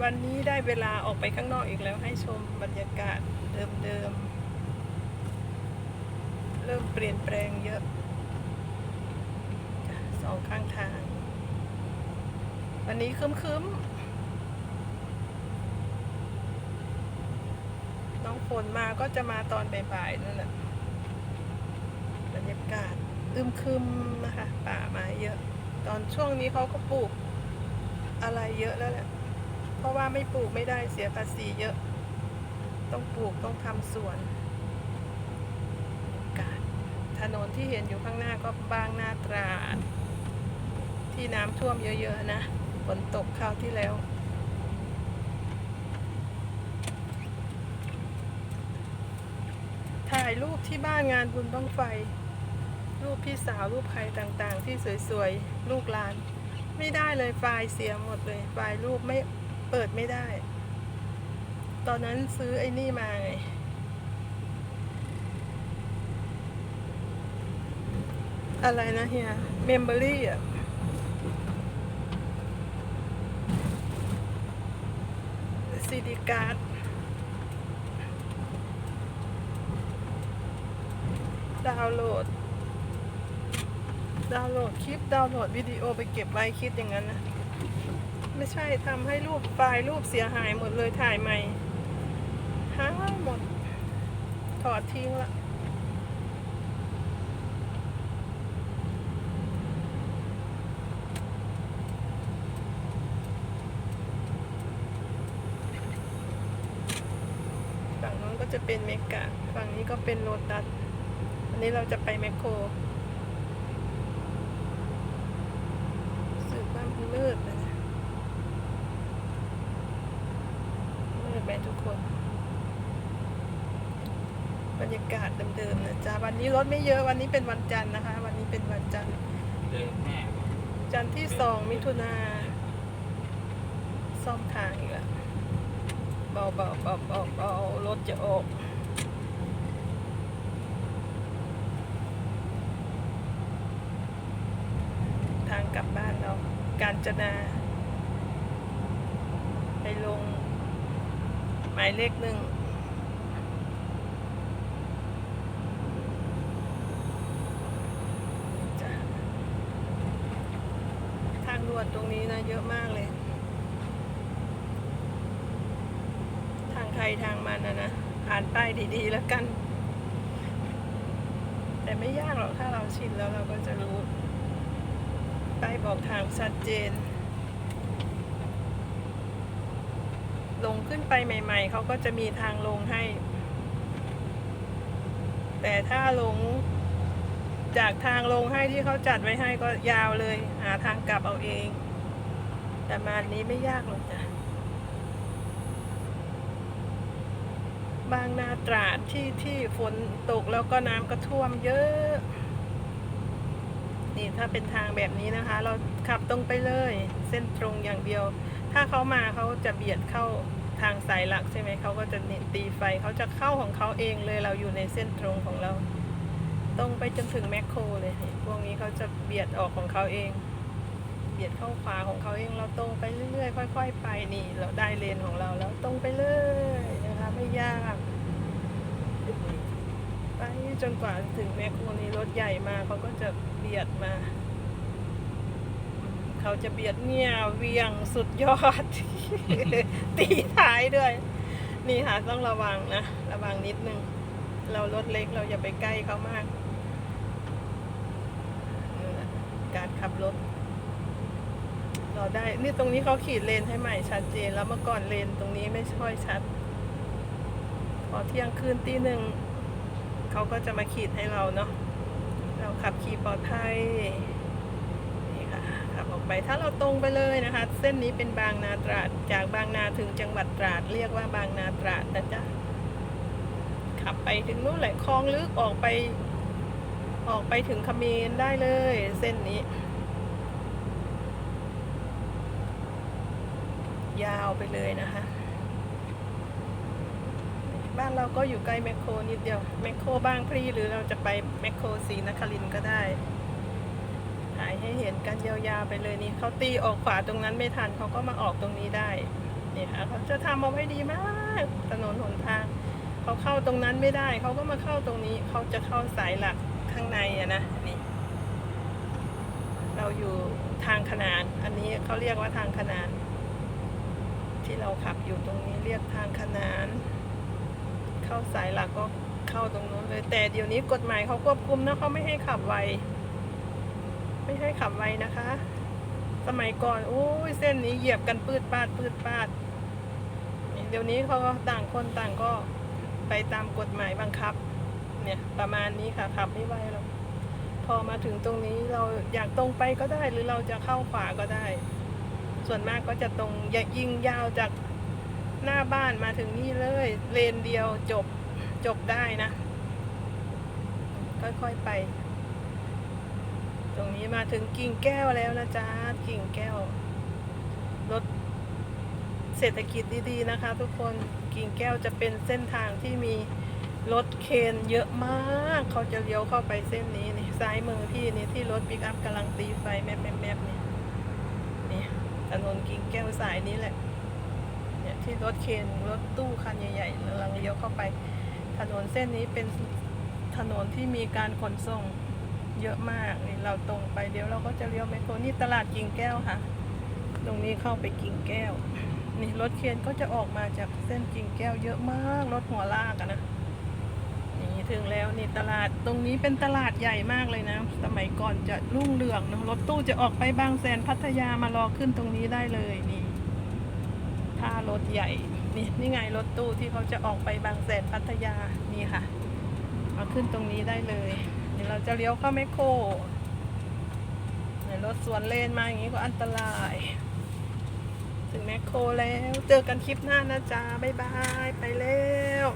วันนี้ได้เวลาออกไปข้างนอกอีกแล้วให้ชมบรรยากาศเดิมๆ เริ่มเปลี่ยนแปลงเยอะสองข้างทาง วันนี้คึมๆ น้องฝนมาก็จะมาตอนบ่ายๆนั่นแหละบรรยากาศอึมครึมนะคะป่าไม้เยอะ ตอนช่วงนี้เขาก็ปลูกอะไรเยอะแล้วแหละ เพราะว่าไม่ปลูกไม่ได้เสียภาษีเยอะ ต้องปลูกต้องทำสวนกาศถนนที่เห็นอยู่ข้างหน้าก็บางนาตราด ที่น้ำท่วมเยอะๆนะฝนตกคราวที่แล้วถ่ายรูปที่บ้านงานบุญบ้างไฟ รูปพี่สาวรูปใครต่างๆ ที่สวยๆ ลูกหลาน ไม่ได้เลยไฟล์เสียหมดเลยไฟล์รูปไม่ เปิดไม่ได้ ตอนนั้นซื้อไอ้นี่มาไงอะไรนะเฮียเมมเบอรี่อะซีดีการ์ดดาวน์โหลด ดาวน์โหลดคลิป ดาวน์โหลดวิดีโอไปเก็บไว้คิดอย่างนั้นนะ ไม่ใช่ทำให้รูปไฟล์รูปเสียหายหมดเลยถ่ายใหม่หายหมด ถอดทิ้งละฝั่งนู้นก็จะเป็นเมกะ ฝั่งนี้ก็เป็นโลตัสอันนี้เราจะไปแมคโครรู้สึกว่ามันมืดนะมืดไปทุก คนบรรยากาศเดิมๆนะจ๊ะวันนี้รถไม่เยอะวันนี้เป็นวันจันทร์นะคะ วันนี้เป็นวันจันทร์เดินแม่จันทร์ที่สองมิถุนาซ่อมทางอีกแล้วเบาเบาเบาเบาเบารถจะออกทางกลับบ้านเรา การจนา ไปลง หมายเลขหนึ่งทางด่วนตรงนี้นะเยอะมากเลย ทางใครทางมันนะนะ อ่านป้ายดีๆแล้วกัน แต่ไม่ยากหรอกถ้าเราชินแล้วเราก็จะรู้ ป้ายบอกทางชัดเจน ลงขึ้นไปใหม่ ๆ เขาก็จะมีทางลงให้ แต่ถ้าลง จากทางลงให้ที่เขาจัดไว้ให้ก็ยาวเลย หาทางกลับเอาเองแต่มาณนี้ไม่ยากหรอกจ้ะบางนาตราดที่ที่ฝนตกแล้วก็น้ำก็ท่วมเยอะ นี่ถ้าเป็นทางแบบนี้นะคะ เราขับตรงไปเลย เส้นตรงอย่างเดียว ถ้าเขามาเขาจะเบียดเข้าทางสายหลักใช่ไหมเขาก็จะเนี่ยตีไฟเขาจะเข้าของเขาเองเลยเราอยู่ในเส้นตรงของเรา ตรงไปจนถึงแมคโครเลยพวกนี้เขาจะเบียดออกของเขาเอง เบียดเข้าขวาของเขาเองเราตรงไปเรื่อยๆค่อย ๆ ไปนี่ เราได้เลนของเราแล้วตรงไปเลยนะคะไม่ยากไปจนกว่าถึงแมคโครนี้รถใหญ่มาเขาก็จะเบียดมา เขาจะเบียดเนี่ยเวียงสุดยอด ตีท้ายด้วย นี่ค่ะต้องระวังนะ ระวังนิดนึง เรารถเล็กเราอย่าไปใกล้เขามาก การขับรถ เราได้ นี่ตรงนี้เขาขีดเลนให้ใหม่ชัดเจน แล้วเมื่อก่อนเลนตรงนี้ไม่ค่อยชัด พอเที่ยงคืนตีหนึ่งเขาก็จะมาขีดให้เราเนาะเราขับขี่ปลอดภัย ไปถ้าเราตรงไปเลยนะคะ เส้นนี้เป็นบางนาตราด จากบางนาถึงจังหวัดตราด เรียกว่าบางนาตราดนะจ๊ะขับไปถึงนู่นแหละคลองลึกออกไป ออกไปถึงเขมรได้เลย เส้นนี้ ยาวไปเลยนะคะ บ้านเราก็อยู่ใกล้แมคโครนิดเดียวแมคโครบางพลีหรือเราจะไปแมคโครศรีนครินก็ได้ายให้เห็นกันยาวๆไปเลยนี่เขาตีออกขวาตรงนั้นไม่ทันเขาก็มาออกตรงนี้ได้นี่ค่ะเขาจะทำเอาไว้ดีมากถนนหนทางเขาเข้าตรงนั้นไม่ได้เขาก็มาเข้าตรงนี้เขาจะเข้าสายหลักข้างในอะนะนี่เราอยู่ทางขนาน อันนี้เขาเรียกว่าทางขนาน ที่เราขับอยู่ตรงนี้เรียกทางขนาน เข้าสายหลักก็เข้าตรงนู้นเลยแต่เดี๋ยวนี้กฎหมายเขาควบคุมนะเขาไม่ให้ขับไว ไม่ให้ขับไวนะคะ สมัยก่อนโอ้ยเส้นนี้เหยียบกันปืดปาดปืดปาด เดี๋ยวนี้เขาก็ต่างคนต่างก็ไปตามกฎหมายบังคับ เนี่ยประมาณนี้ค่ะขับไม่ไหวหรอกพอมาถึงตรงนี้เราอยากตรงไปก็ได้หรือเราจะเข้าขวาก็ได้ ส่วนมากก็จะตรงอย่ายิงยาวจากหน้าบ้านมาถึงนี่เลย เลนเดียวจบจบได้นะ ค่อยๆไป ตรงนี้มาถึงกิ่งแก้วแล้วนะจ๊ะกิ่งแก้วรถเศรษฐกิจดีๆนะคะ ทุกคนกิ่งแก้วจะเป็นเส้นทางที่มีรถเคนเยอะมาก เขาจะเลี้ยวเข้าไปเส้นนี้นี่ซ้ายมือพี่นี่ที่รถปิกอัพกำลังตีไฟแมบแมบแมบนี่นี่ถนนกิ่งแก้วสายนี้แหละเนี่ยที่รถเคนรถตู้คันใหญ่ๆกำลังเลี้ยวเข้าไป ถนนเส้นนี้เป็นถนนที่มีการขนส่ง เยอะมากนี่เราตรงไปเดี๋ยวเราก็จะเลี้ยวแมโครนี่ตลาดกิ่งแก้วค่ะ ตรงนี้เข้าไปกิ่งแก้ว นี่รถเคียนก็จะออกมาจากเส้นกิ่งแก้วเยอะมากรถหัวลากอะนะนี่ถึงแล้วนี่ตลาดตรงนี้เป็นตลาดใหญ่มากเลยนะ สมัยก่อนจะรุ่งเรืองนะรถตู้จะออกไปบางแสนพัทยามารอขึ้นตรงนี้ได้เลยนี่ท่ารถใหญ่นี่นี่ไงรถตู้ที่เขาจะออกไปบางแสนพัทยานี่ค่ะ มาขึ้นตรงนี้ได้เลย ดี๋ยวเราจะเลี้ยวเข้าแมคโครเดี๋ยวรถสวนเลนมาอย่างนี้ก็อันตราย ถึงแมคโครแล้ว เจอกันคลิปหน้านะจ๊ะ บ๊ายบาย ไปแล้ว